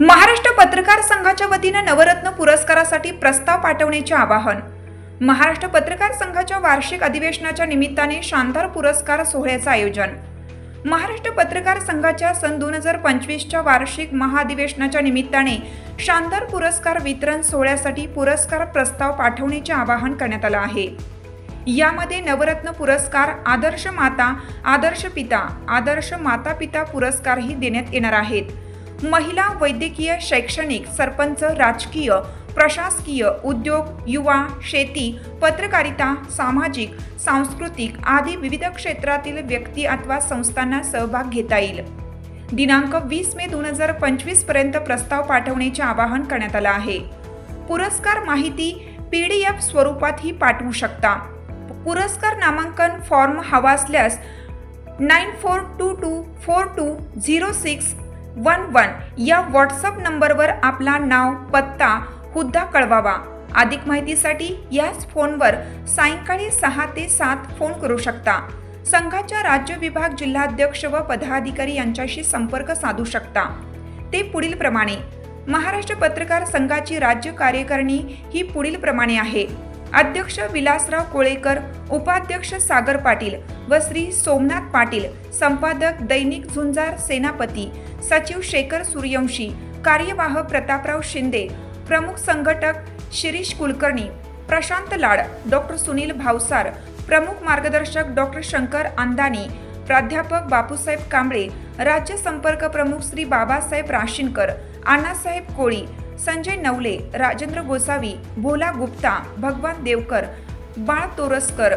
महाराष्ट्र पत्रकार संघाच्या वतीनं नवरत्न पुरस्कारासाठी प्रस्ताव पाठवण्याचे आवाहन. महाराष्ट्र पत्रकार संघाच्या वार्षिक अधिवेशनाच्या निमित्ताने शानदार पुरस्कार सोहळ्याचं आयोजन. महाराष्ट्र पत्रकार संघाच्या सन दोन हजार पंचवीसच्या वार्षिक महाअधिवेशनाच्या निमित्ताने शानदार पुरस्कार वितरण सोहळ्यासाठी पुरस्कार प्रस्ताव पाठवण्याचे आवाहन करण्यात आलं आहे. यामध्ये नवरत्न पुरस्कार आदर्श माता आदर्श पिता आदर्श माता पिता पुरस्कारही देण्यात येणार आहेत. महिला वैद्यकीय शैक्षणिक सरपंच राजकीय प्रशासकीय उद्योग युवा शेती पत्रकारिता सामाजिक सांस्कृतिक आदी विविध क्षेत्रातील व्यक्ती अथवा संस्थांना सहभाग घेता येईल. दिनांक वीस मे दोन हजार पंचवीसपर्यंत प्रस्ताव पाठवण्याचे आवाहन करण्यात आलं आहे. पुरस्कार माहिती पी डी एफ स्वरूपातही पाठवू शकता. पुरस्कार नामांकन फॉर्म हवा असल्यास nine four two two four two zero six one one या व्हॉट्सअप नंबरवर आपला नाव पत्ता हुद्दा कळवावा. अधिक माहितीसाठी याच फोनवर सायंकाळी सहा ते सात फोन करू शकता. संघाच्या राज्य विभाग जिल्हाध्यक्ष व पदाधिकारी यांच्याशी संपर्क साधू शकता. ते पुढील प्रमाणे. महाराष्ट्र पत्रकार संघाची राज्य कार्यकारिणी ही पुढील प्रमाणे आहे. अध्यक्ष विलासराव कोळेकर उपाध्यक्ष सागर पाटील व श्री सोमनाथ पाटील संपादक दैनिक झुंजार सेनापती सचिव शेखर सूर्यवंशी कार्यवाह प्रतापराव शिंदे प्रमुख संघटक शिरीष कुलकर्णी प्रशांत लाड डॉक्टर सुनील भावसार प्रमुख मार्गदर्शक डॉक्टर शंकर अंदानी प्राध्यापक बापूसाहेब कांबळे राज्य संपर्क प्रमुख श्री बाबासाहेब राशीनकर अण्णासाहेब कोळी संजय नवले राजेंद्र गोसावी भोला गुप्ता भगवान देवकर बाळ तोरसकर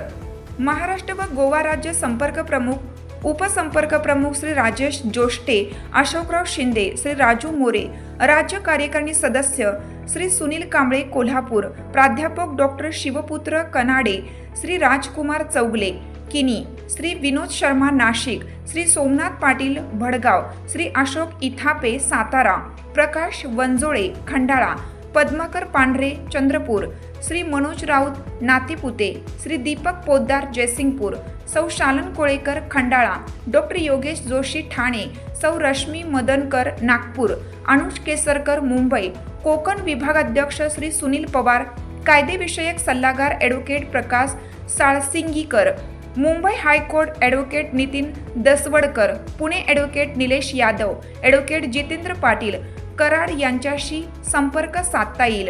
महाराष्ट्र व गोवा राज्य संपर्क प्रमुख उपसंपर्क प्रमुख श्री राजेश जोष्टे अशोकराव शिंदे श्री राजू मोरे राज्य कार्यकारिणी सदस्य श्री सुनील कांबळे कोल्हापूर प्राध्यापक डॉक्टर शिवपुत्र कनाडे श्री राजकुमार चौगले किनी. श्री विनोद शर्मा नाशिक श्री सोमनाथ पाटील भडगाव श्री अशोक इथापे सातारा प्रकाश वंजोळे खंडाळा पद्माकर पांढरे चंद्रपूर श्री मनोज राऊत नातीपुते श्री दीपक पोद्दार जयसिंगपूर सौ शालन कोळेकर खंडाळा डॉक्टर योगेश जोशी ठाणे सौ रश्मी मदनकर नागपूर अनुज केसरकर मुंबई कोकण विभागाध्यक्ष श्री सुनील पवार कायदेविषयक सल्लागार advocate Prakash Salsingikar Mumbai high court advocate Nitin Dasavadkar Pune advocate Nilesh Yadav advocate Jitendra Patil Karad यांच्याशी संपर्क साधता येईल.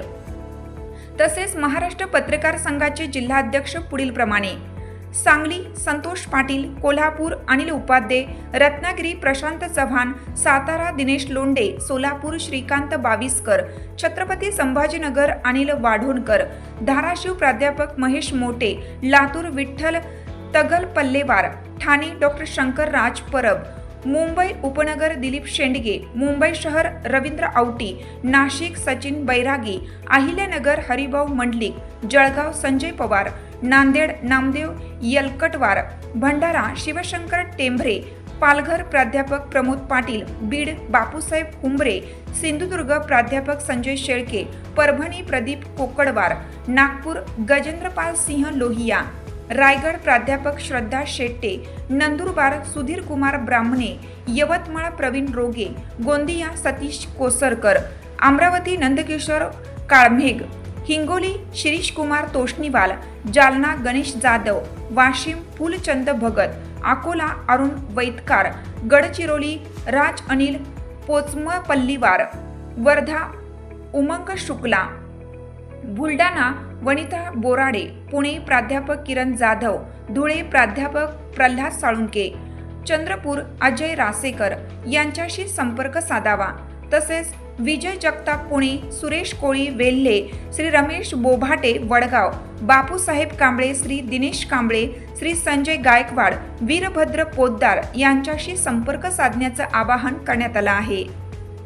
तसेच महाराष्ट्र पत्रकार संघाचे जिल्हाध्यक्ष पुढील प्रमाणे. सांगली संतोष पाटील कोल्हापूर अनिल उपाध्ये रत्नागिरी प्रशांत चव्हाण सातारा दिनेश लोंडे सोलापूर श्रीकांत बाविस्कर छत्रपती संभाजीनगर अनिल वाढोणकर धाराशिव प्राध्यापक महेश मोटे लातूर विठ्ठल तगल पल्लेवार ठाणे डॉक्टर शंकर राज परब मुंबई उपनगर दिलीप शेंडगे मुंबई शहर रवींद्र आवटी नाशिक सचिन बैरागी अहिल्यानगर हरिभाऊ मंडलिक जळगाव संजय पवार नांदेड नामदेव यलकटवार भंडारा शिवशंकर टेंभरे पालघर प्राध्यापक प्रमोद पाटील बीड बापूसाहेब हुंबरे सिंधुदुर्ग प्राध्यापक संजय शेळके परभणी प्रदीप कोकडवार नागपूर गजेंद्रपाल सिंह लोहिया रायगड प्राध्यापक श्रद्धा शेट्टे नंदुरबार सुधीर कुमार ब्राह्मणे यवतमाळ प्रवीण रोगे गोंदिया सतीश कोसरकर अमरावती नंदकिशोर काळमेघ हिंगोली शिरीष कुमार तोष्णीवाल जालना गणेश जाधव वाशिम फुलचंद भगत अकोला अरुण वैतकार गडचिरोली राज अनिल पोचमपल्लीवार वर्धा उमंग शुक्ला बुलडाणा वनिता बोराडे पुणे प्राध्यापक किरण जाधव धुळे प्राध्यापक प्रल्हाद साळुंके चंद्रपूर अजय रासेकर यांच्याशी संपर्क साधावा. तसेच विजय जगताप पुणे सुरेश कोळी वेल्हे श्री रमेश बोभाटे वडगाव बापूसाहेब कांबळे श्री दिनेश कांबळे श्री संजय गायकवाड वीरभद्र पोद्दार यांच्याशी संपर्क साधण्याचं आवाहन करण्यात आलं आहे.